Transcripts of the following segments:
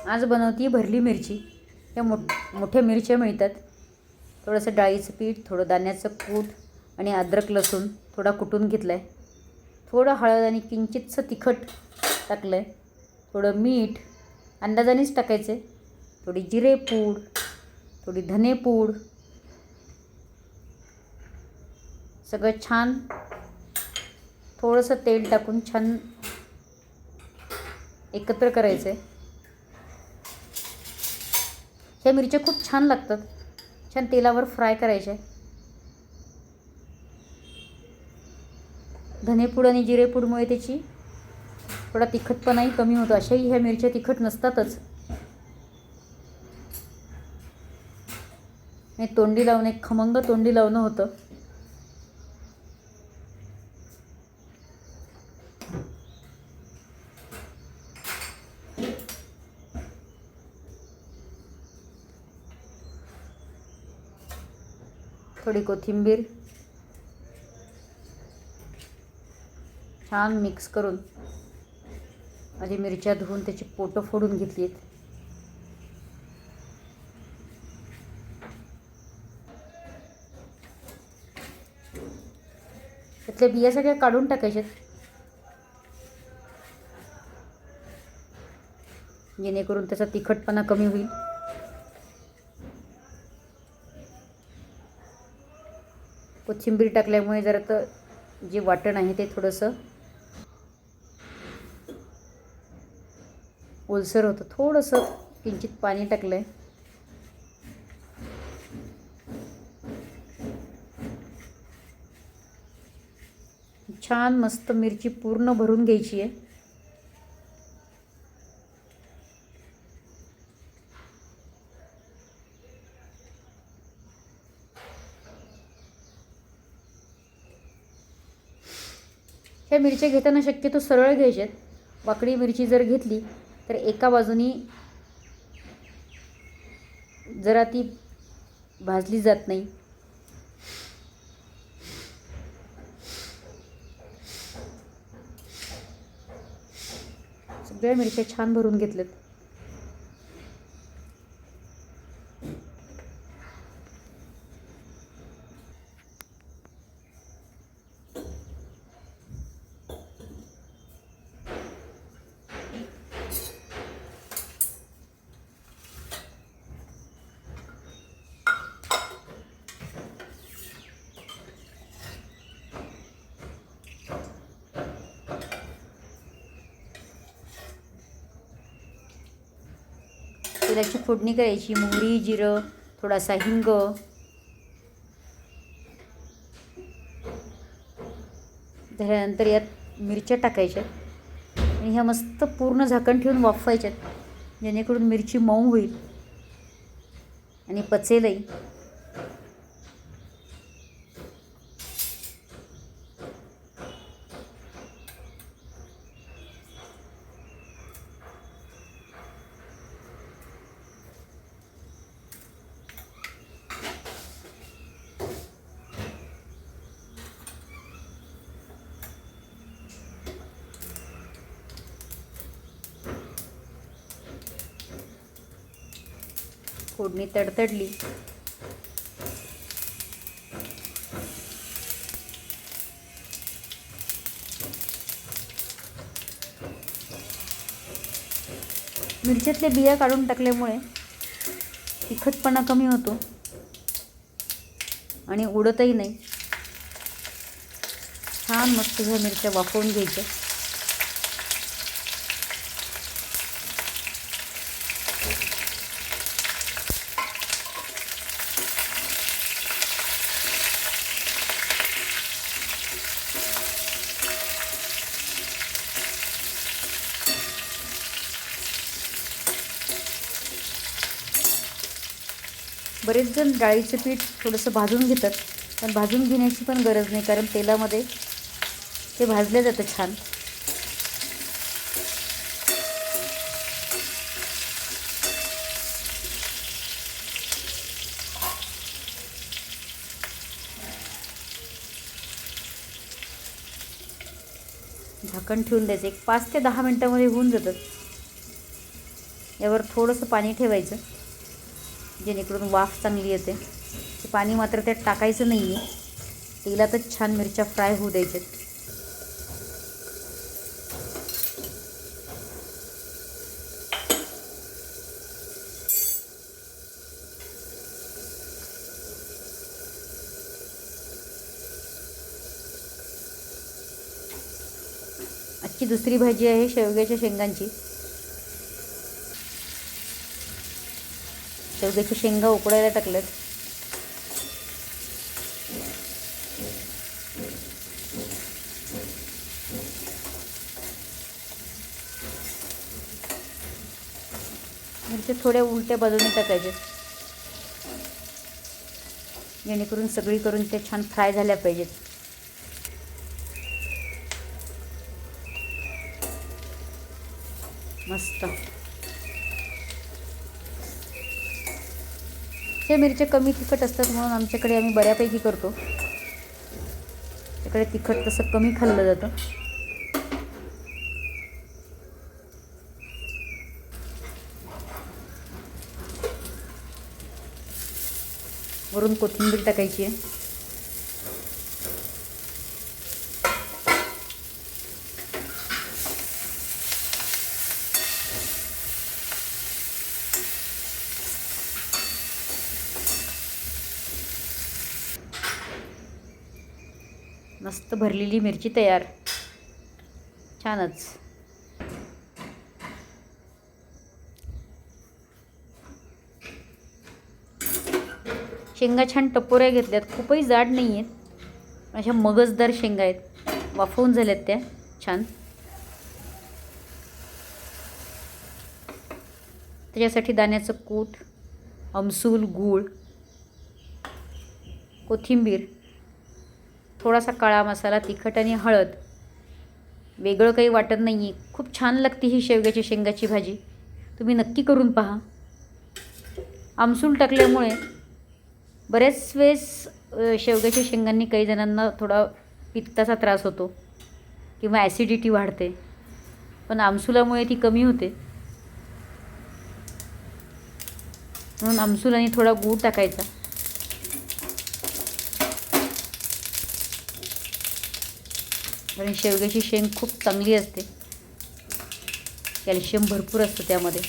आज बनवती भरली मिरची. या मोठ मोठ्या मिरच्या मिळतात. थोडंसं डाळीचं पीठ थोडं दाण्याचं कूट आणि अद्रक लसूण थोडा कुटून घेतला आहे थोडं हळद आणि किंचितचं तिखट टाकलं आहे थोडं मीठ अंदाजानेच टाकायचं आहे थोडी जिरेपूड थोडी धनेपूड सगळं छान थोडंसं तेल टाकून छान एकत्र करायचं आहे ह्या मिरच्या खूप छान लागतात. छान तेलावर फ्राय करायच्या धनेपूड आणि जिरेपूडमुळे त्याची थोडा तिखटपणाही कमी होतो. अशाही ह्या मिरच्या तिखट नसतातच. तोंडी लावणे खमंग तोंडी लावणं होतं. थोडी कोथिंबीर. छान मिक्स करून आधी मिरच्या धुवून त्याची पोटं फोडून घेतली आहेत त्यातल्या बिया सगळ्या काढून टाकायच्यात जेणेकरून त्याचा तिखटपणा कमी होईल. कोथिंबीर टाकल्यामुळे जरा तर जे वाटण आहे ते थोडंसं ओलसर होतं. थोडंसं किंचित पाणी टाकलं आहे छान मस्त मिरची पूर्ण भरून घ्यायची आहे. मिरच्या घेताना शक्यतो सरळ घ्यायच्यात. वाकडी मिरची जर घेतली तर एका बाजूनी जरा ती भाजली जात नाही. सगळ्या मिरच्या छान भरून घेतल्यात. तेलाची फोडणी करायची मोहरी जिरं थोडासा हिंग. त्यानंतर यात मिरच्या टाकायच्या. आणि ह्या मस्त पूर्ण झाकण ठेवून वाफवायच्यात. जेणेकरून मिरची मऊ होईल. आणि पचेलही. फोडणी तडतडली. मिरच्यातल्या बिया काढून टाकल्यामुळे तिखटपणा कमी होतो आणि उडतही नाही. छान मस्त ह्या मिरच्या वाफवून घ्यायच्या. बरेच जण डाळीचं पीठ थोडंसं भाजून घेतात पण भाजून घेण्याची पण गरज नाही कारण तेलामध्ये ते भाजलं जातं छान. झाकण ठेवून द्यायचं. एक पाच ते दहा मिनटामध्ये होऊन जातात यावर थोडंसं पाणी ठेवायचं. जेणेकरून वाफ चांगली येते. ते पाणी मात्र त्यात टाकायचं नाही आहे तेलातच छान मिरच्या फ्राय होऊ द्यायच्यात. आजची दुसरी भाजी आहे शेवग्याच्या शेंगांची. शेवग्याची शेंगा उकडायला टाकल्यात. मिरच्या थोड्या उलट्या बाजूने टाकायचे जेणेकरून सगळी करून त्या छान फ्राय झाल्या पाहिजेत. मस्त. हे मिरच्या कमी तिखट असतात म्हणून आमच्याकडे आम्ही बऱ्यापैकी करतो. त्याकडे तिखट तसं कमी खाल्लं जातं. वरून कोथिंबीर टाकायची आहे. मस्त भरलेली मिरची तयार. छानच. शेंगा छान टपोऱ्या घेतल्यात. खूपही जाड नाही आहेत अशा मगजदार शेंगा आहेत. वाफवून झाल्यात त्या. छान. त्याच्यासाठी दाण्याचं कूट आमसूल गूळ कोथिंबीर थोडासा काळा मसाला तिखट आणि हळद. वेगळं काही वाटत नाही आहे खूप छान लागते ही शेवग्याची शेंगाची भाजी. तुम्ही नक्की करून पहा. आमसूल टाकल्यामुळे बऱ्याच वेळेस शेवग्याच्या शेंगांनी काही जणांना थोडा पित्ताचा त्रास होतो किंवा ॲसिडिटी वाढते. पण आमसुलामुळे ती कमी होते. म्हणून आमसूल आणि थोडा गूळ टाकायचा. कारण शेवग्याची शेंग खूप चांगली असते. कॅल्शियम भरपूर असतं त्यामध्ये.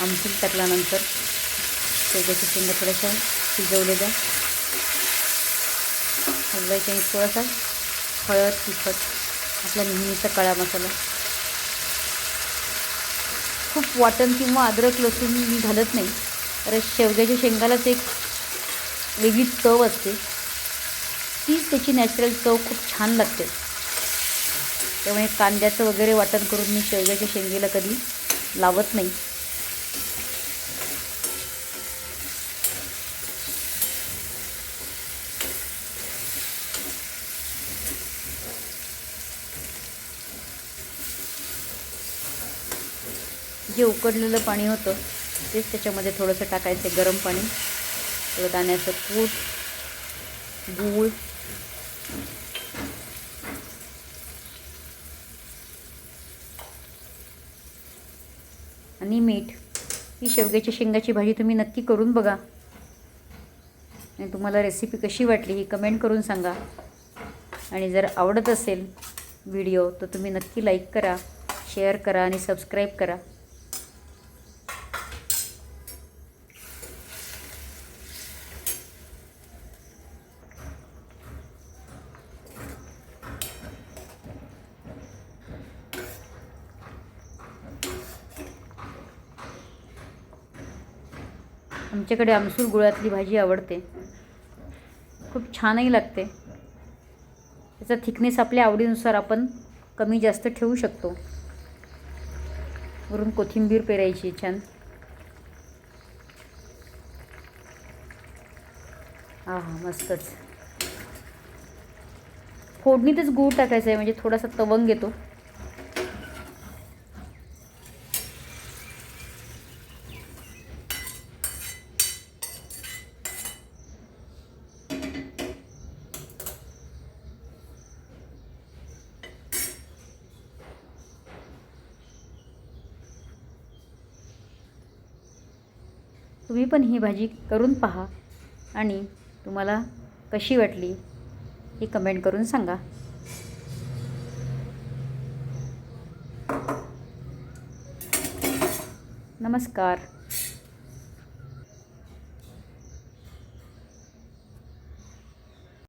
आमसूल टाकल्यानंतर शेवग्याच्या शेंगा थोड्याशा शिजवलेल्या हलवायच्या थोडासा हळद तिखट आपला नेहमीचा काळा मसाला. खूप वाटण किंवा अद्रक लसूण मी घालत नाही. कारण शेवग्याच्या शेंगालाच एक वेगळी चव असते. तीच त्याची नॅचरल चव खूप छान लागते. त्यामुळे कांद्याचं वगैरे वाटण करून मी शेवग्याच्या शेंगेला कधी लावत नाही. जे उकडलेलं पाणी होतं तेच त्याच्यामध्ये थोडंसं टाकायचं गरम पाणी. थोडं दाण्याचं कूट गूळ आणि मीठ. ही शेवग्याची शेंगाची भाजी तुम्ही नक्की करून बघा. आणि तुम्हाला रेसिपी कशी वाटली ही कमेंट करून सांगा. आणि जर आवडत असेल व्हिडिओ तर तुम्ही नक्की लाईक करा शेअर करा आणि सबस्क्राईब करा. आमच्याकडे आमसूर गुळातली भाजी आवडते. खूप छानही लागते. त्याचा थिकनेस आपल्या आवडीनुसार आपण कमी जास्त ठेवू शकतो. वरून कोथिंबीर पेरायची छान. हा हा मस्तच. फोडणीतच गूळ टाकायचा आहे म्हणजे थोडासा तवंग येतो. तुम्ही पण ही भाजी करून पहा आणि तुम्हाला कशी वाटली ही कमेंट करून सांगा. नमस्कार.